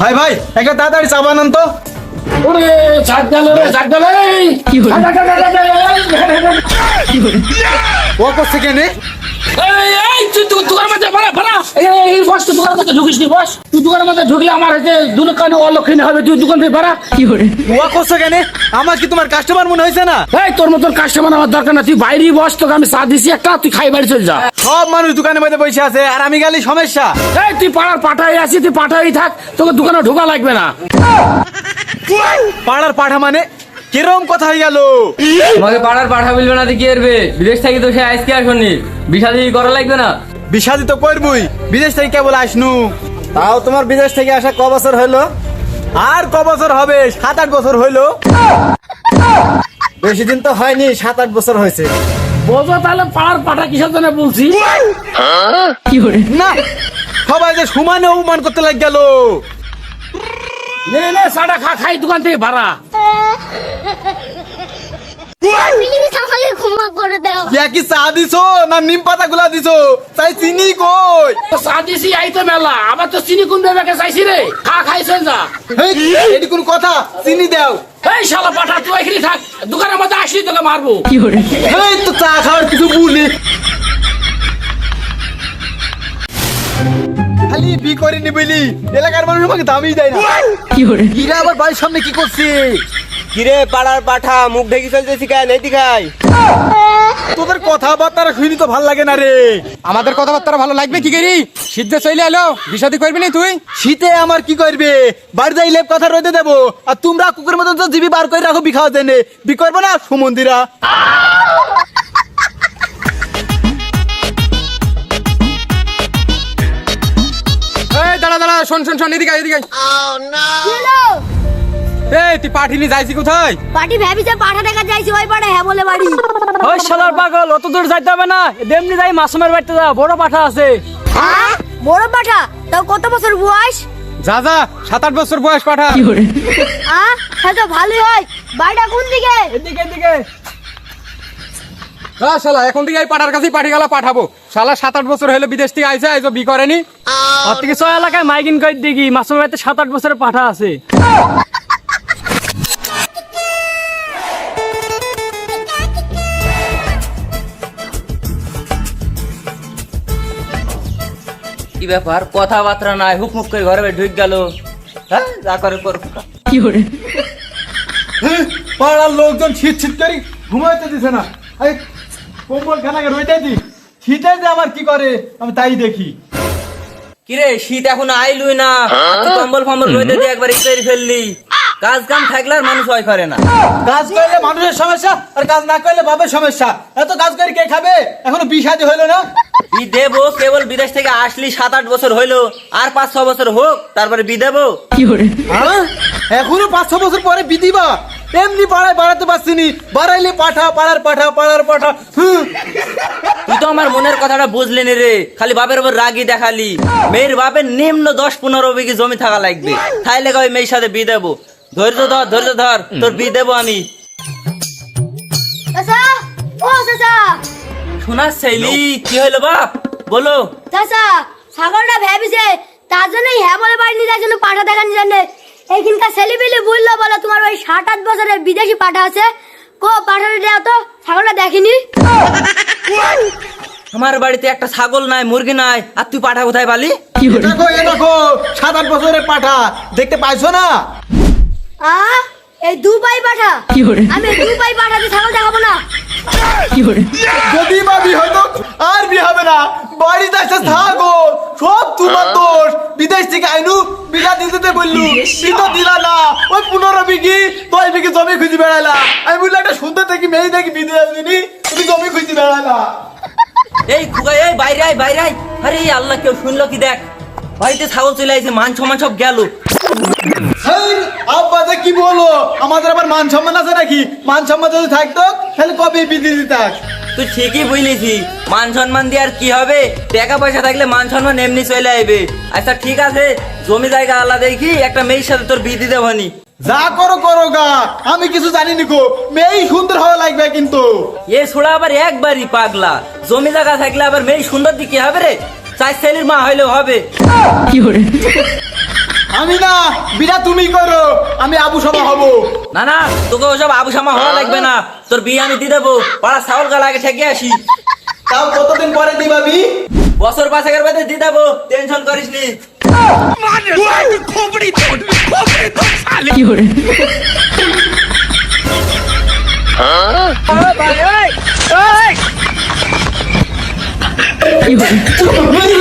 ভাই ভাই একটা তাড়াতাড়ি চা বানান তো। ওরে চার ডালে রে চার ডালে ও করছে কেনে? এই এই তুই তুই দোকানের মধ্যে ভাড়া ভাড়া। এই এই, এই বস তুই দোকানের মধ্যে ঢুকিস নি বস। তুই দোকানের মধ্যে ঢুকলে আমার হচ্ছে দুকানে অলক্ষিনী হবে তুই দোকান থেকে ভাড়া। ও করছে কেনে? আমার কি তোমার কাস্টমার মনে হয়েছে না? এই তোর মতন কাস্টমার আমার দরকার না। তুই বাইরেই বস তোকে আমি চা দিছি একটা তুই খাই বাড়ি চল যা। সব মানুষ দোকানের মধ্যে বসে আছে আর আমি গেলি সমস্যা। এই তুই পাড়ার পাঠাই তুই পাঠাই থাক। তোকে দোকানে ঢোকা লাগবে না। পাড়ার পাঠা মানে? কিরম কথা হয়ে গেল? তোমাকে পাড়ার পাঠা বলবে না কি করবে? বিদেশ থেকে তো সে আজকে আসনি। বিষাদি করা লাগবে না? বিষাদি তো করবই। বিদেশ থেকে কেবল আসনু। তাও তোমার বিদেশ থেকে আসা ক বছর হইল? আর ক বছর হবে? সাত আট বছর হইল। বেশি দিন তো হয়নি সাত আট বছর হয়েছে। বোঝো তাহলে পাড়ার পাঠা কিসের জন্য বলছি? না সবাই যে সমানে অপমান করতে লাগ গেল নে নে চাটা খা খাই দোকান থেকে ভাড়া। প্লিজ আমাকে ক্ষমা করে দাও কি চা দিছো না নিম পাতা গুলা দিছো? তাই চিনি কই? তো চা দিছি এই মেলা। আবার তো চিনি কোন দেবে চাইছি রে? খা খাই চল যা। এটি কোন কথা? চিনি দাও। এই শালা পাঠা তুই এখানে থাক। দোকানের মধ্যে আসলি তোকে মারবো। এই তো চা খাওয়ার কিছু বলি খালি বি করিনি বলি এলাকার মানুষ আমাকে দামই দেয় না। কিরা আবার বাড়ির সামনে কি করছে? কিরে পাড়ার পাঠা মুখ ঢেকে চলতেছি কেন এই দিঘায় তোদের কথাবার্তা শুনি তো ভালো লাগে না রে। আমাদের কথাবার্তা ভালো লাগবে কি করি? সিদ্ধ চলে এলো বিষাদি করবি না তুই? শীতে আমার কি করবে? বাড়ি যাই লেপ কথা রইতে দেবো। আর তোমরা কুকুর মতন তো জিবি বার করে রাখো বিখাও দেনে। বি করব না সুমন্দিরা। শোন শোন শোন এদিকে এদিকে এই তুই পাঠিনি যাইছি কোথায়? পার্টি ভাবিছে পাঠা দেখা যাইছি ওই পাড়ে হ্যাঁ বলে বাড়ি। ওই শালার পাগল অত দূর যাইতে হবে না। এমনি যাই মাসুমের বাড়িতে যা বড় পাঠা আছে। হ্যাঁ? বড় পাঠা? তাও কত বছর বয়স? যা যা সাত আট বছর বয়স পাঠা। আহ হ্যাঁ তো ভালোই হয়। বাড়িটা কোন দিকে? এদিকে এদিকে। হ্যাঁ শালা এখন থেকে এই পাঠার কাছেই পাঠি গেলা পাঠাবো। শালা সাত আট বছর হলো বিদেশ থেকে আইসে আইসো বি করেনি। আর থেকে ছয় এলাকায় মাইকিন করে দেখি মাসুমের বাড়িতে সাত আট বছরের পাঠা আছে। কি ব্যাপার? কথাবার্তা নাই হুক মুক করে ঘরে ঢুক গেল। হ্যাঁ যা করে করুক। হ্যাঁ, পাড়ার লোকজন ছিট ছিট করে ঘুমাইতে দিছে না। কম্বল খানাকে শীতে যে আমার কি করে আমি তাই দেখি। কিরে শীত এখন আইলুই না। কম্বল ফম্বল রইতে দিয়ে একবার ইতারি ফেললি। কাজ কাম থাকলে আর মানুষ হয় করে না। কাজ করলে মানুষের সমস্যা আর কাজ না করলে বাপের সমস্যা। এত কাজ করে কে খাবে? এখনও বিষাদি হইল না? বি দেবো কেবল বিদেশ থেকে আসলি সাত আট বছর হইল। আর পাঁচ ছ বছর হোক তারপরে বি দেবো। হ্যাঁ? এখনও পাঁচ ছ বছর পরে বিদিবা এমনি পাড়ায় বাড়াতে পারছি নি। বাড়াইলে পাঠা পাড়ার পাঠা পাড়ার পাঠা হুম। তুই তো আমার মনের কথাটা বুঝলি নি রে। খালি বাপের উপর রাগি দেখালি। মেয়ের বাপের নিম্ন দশ পনেরো বিঘি জমি থাকা লাগবে। তাইলে ওই মেয়ের সাথে বি দেবো? ধৈর্য ধর ধৈর্য ধর তোর বি দেবো আমি। শোনার ছেলি কি হইল বাপ? বলো। চাচা ছাগলটা ভাবিছে তার জন্যই হ্যাঁ বলে বাড়ি নিয়ে যাওয়ার জন্য পাঠা দেখানোর জন্য এইখানকার ছেলেপিলে বলল বলো তোমার ওই সাত আট বছরের বিদেশি পাঠা আছে। কো পাঠাটা দেওয়া তো? ছাগলটা দেখিনি? আমার বাড়িতে একটা ছাগল নাই মুরগি নাই আর তুই পাঠা কোথায় পালি? দেখো এ দেখো সাত আট বছরের পাঠা দেখতে পাইছো না? আ এই দু পাই পাঠা। আমি এই দু পাই পাঠাতে ছাগল দেখাবো না। যদি বা বি হয়তো হবে না। বাড়িতে এসে থাকো সব তোমার দোষ। বিদেশ থেকে আইনু বিঘা দিতে বললু দিলা না। ওই পনেরো বিঘি দশ বিঘি জমি খুঁজি বেড়াইলা। আমি বললাম একটা সুন্দর দেখি মেয়ে দেখি বিদেশ দিনি তুমি জমি খুঁজি বেড়াইলা। এই খুকা এই বাইরে আয় বাইরে আয়। আরে আল্লাহ কেউ শুনলো কি দেখ? বাড়িতে ছাগল চলে আইছে মান সমান সব গেল। হেই, আব্বা যে কি বলো? আমাদের আবার মান সম্মান আছে নাকি? মান সম্মান যদি থাকতো তাহলে কবে বিধি দিতাম তুই ঠিকই বুঝলিছি মান সম্মান দিয়ে আর কি হবে? টাকা পয়সা থাকলে মান সম্মান এমনি চলে আইবে। আচ্ছা ঠিক আছে। জমি জায়গা আলাদা দেখি একটা মেয়ের সাথে তোর বিয়ে দিতে হনি যা করো করো গা। আমি কিছু জানি নি গো। মেয়ে সুন্দর হওয়া লাগবে কিন্তু। এ ছোড়া আবার একবারই পাগলা। জমি জায়গা থাকলে আবার মেয়ে সুন্দর দিকে হবে রে? চার ছেলের মা হইলেও হবে। আমি না বিরা তুমি করো আমি আবু সভা হব। না না তোকে ওসব আবু সামা হওয়া লাগবে না। তোর বিয়ে আমি দিয়ে দেবো। পাড়া চাউল গাল আগে ঠেকে আসি। তাও কতদিন পরে দিবাবি বছর পাঁচেকের বাদে দিয়ে দেবো। টেনশন করিস নি। মেরু